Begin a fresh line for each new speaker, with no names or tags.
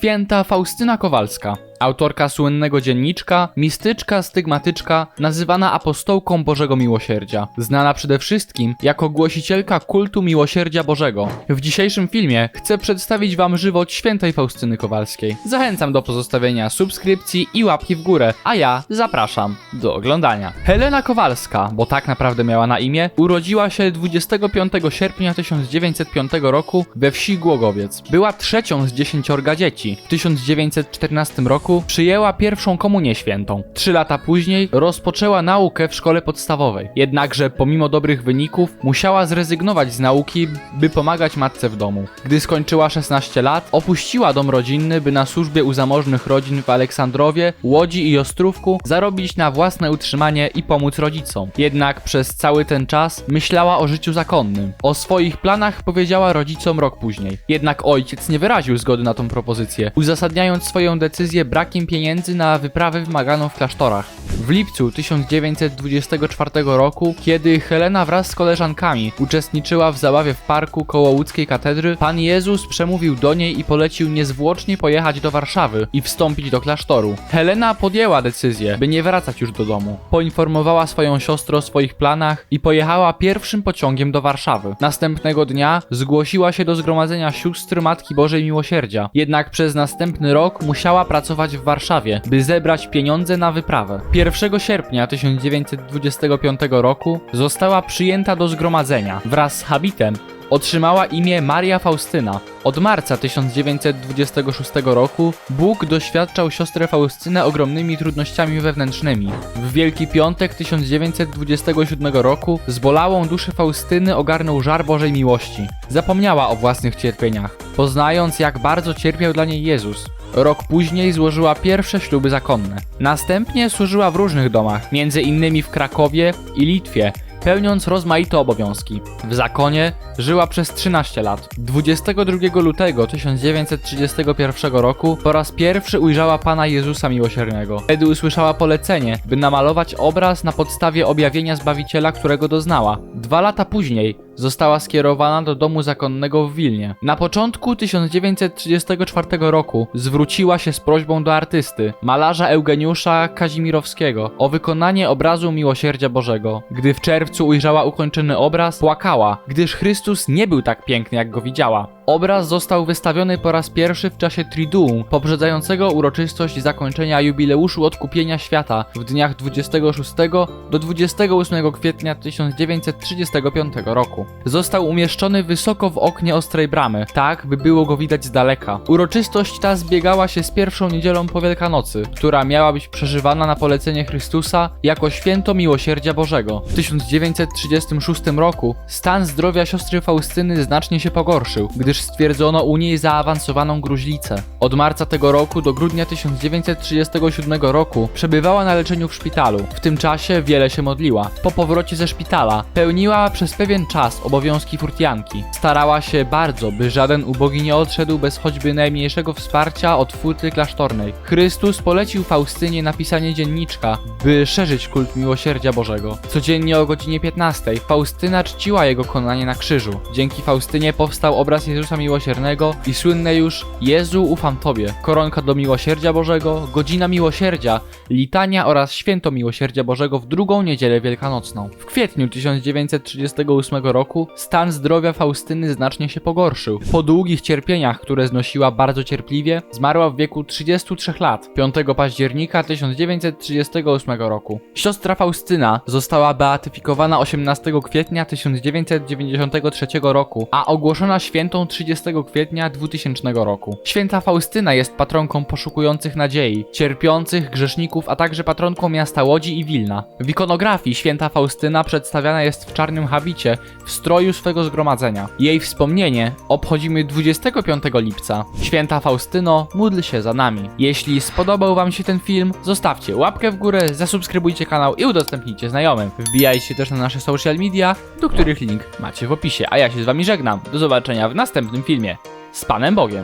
Święta Faustyna Kowalska, autorka słynnego dzienniczka, mistyczka, stygmatyczka, nazywana apostołką Bożego Miłosierdzia, znana przede wszystkim jako głosicielka kultu Miłosierdzia Bożego. W dzisiejszym filmie chcę przedstawić Wam żywot świętej Faustyny Kowalskiej. Zachęcam do pozostawienia subskrypcji i łapki w górę, a ja zapraszam do oglądania. Helena Kowalska, bo tak naprawdę miała na imię, urodziła się 25 sierpnia 1905 roku we wsi Głogowiec. Była trzecią z dziesięciorga dzieci. W 1914 roku przyjęła pierwszą komunię świętą. Trzy lata później rozpoczęła naukę w szkole podstawowej. Jednakże pomimo dobrych wyników musiała zrezygnować z nauki, by pomagać matce w domu. Gdy skończyła 16 lat, opuściła dom rodzinny, by na służbie u zamożnych rodzin w Aleksandrowie, Łodzi i Ostrówku zarobić na własne utrzymanie i pomóc rodzicom. Jednak przez cały ten czas myślała o życiu zakonnym. O swoich planach powiedziała rodzicom rok później. Jednak ojciec nie wyraził zgody na tą propozycję, uzasadniając swoją decyzję brakiem pieniędzy na wyprawę wymaganą w klasztorach. W lipcu 1924 roku, kiedy Helena wraz z koleżankami uczestniczyła w zabawie w parku koło łódzkiej katedry, Pan Jezus przemówił do niej i polecił niezwłocznie pojechać do Warszawy i wstąpić do klasztoru. Helena podjęła decyzję, by nie wracać już do domu. Poinformowała swoją siostrę o swoich planach i pojechała pierwszym pociągiem do Warszawy. Następnego dnia zgłosiła się do zgromadzenia sióstr Matki Bożej Miłosierdzia. Jednak przez następny rok musiała pracować w Warszawie, by zebrać pieniądze na wyprawę. 1 sierpnia 1925 roku została przyjęta do zgromadzenia. Wraz z habitem otrzymała imię Maria Faustyna. Od marca 1926 roku Bóg doświadczał siostrę Faustynę ogromnymi trudnościami wewnętrznymi. W Wielki Piątek 1927 roku zbolałą duszę Faustyny ogarnął żar Bożej miłości. Zapomniała o własnych cierpieniach, poznając jak bardzo cierpiał dla niej Jezus. Rok później złożyła pierwsze śluby zakonne. Następnie służyła w różnych domach, między innymi w Krakowie i Litwie, pełniąc rozmaite obowiązki. W zakonie żyła przez 13 lat. 22 lutego 1931 roku po raz pierwszy ujrzała Pana Jezusa Miłosiernego. Wtedy usłyszała polecenie, by namalować obraz na podstawie objawienia Zbawiciela, którego doznała. Dwa lata później została skierowana do domu zakonnego w Wilnie. Na początku 1934 roku zwróciła się z prośbą do artysty, malarza Eugeniusza Kazimirowskiego, o wykonanie obrazu Miłosierdzia Bożego. Gdy w czerwcu ujrzała ukończony obraz, płakała, gdyż Chrystus nie był tak piękny, jak go widziała. Obraz został wystawiony po raz pierwszy w czasie Triduum, poprzedzającego uroczystość zakończenia jubileuszu odkupienia świata w dniach 26 do 28 kwietnia 1935 roku. Został umieszczony wysoko w oknie ostrej bramy, tak by było go widać z daleka. Uroczystość ta zbiegała się z pierwszą niedzielą po Wielkanocy, która miała być przeżywana na polecenie Chrystusa jako święto miłosierdzia Bożego. W 1936 roku stan zdrowia siostry Faustyny znacznie się pogorszył, gdyż stwierdzono u niej zaawansowaną gruźlicę. Od marca tego roku do grudnia 1937 roku przebywała na leczeniu w szpitalu. W tym czasie wiele się modliła. Po powrocie ze szpitala pełniła przez pewien czas obowiązki furtianki. Starała się bardzo, by żaden ubogi nie odszedł bez choćby najmniejszego wsparcia od futy klasztornej. Chrystus polecił Faustynie napisanie dzienniczka, by szerzyć kult miłosierdzia Bożego. Codziennie o godzinie 15 Faustyna czciła jego konanie na krzyżu. Dzięki Faustynie powstał obraz Jezusa Miłosiernego i słynne już Jezu ufam Tobie, koronka do miłosierdzia Bożego, godzina miłosierdzia, litania oraz święto miłosierdzia Bożego w drugą niedzielę wielkanocną. W kwietniu 1938 roku stan zdrowia Faustyny znacznie się pogorszył. Po długich cierpieniach, które znosiła bardzo cierpliwie, zmarła w wieku 33 lat 5 października 1938 roku. Siostra Faustyna została beatyfikowana 18 kwietnia 1993 roku, a ogłoszona świętą 30 kwietnia 2000 roku. Święta Faustyna jest patronką poszukujących nadziei, cierpiących, grzeszników, a także patronką miasta Łodzi i Wilna. W ikonografii święta Faustyna przedstawiana jest w czarnym habicie w stroju swego zgromadzenia. Jej wspomnienie obchodzimy 25 lipca. Święta Faustyno, módl się za nami. Jeśli spodobał Wam się ten film, zostawcie łapkę w górę, zasubskrybujcie kanał i udostępnijcie znajomym. Wbijajcie też na nasze social media, do których link macie w opisie. A ja się z Wami żegnam. Do zobaczenia w następnym filmie. Z Panem Bogiem.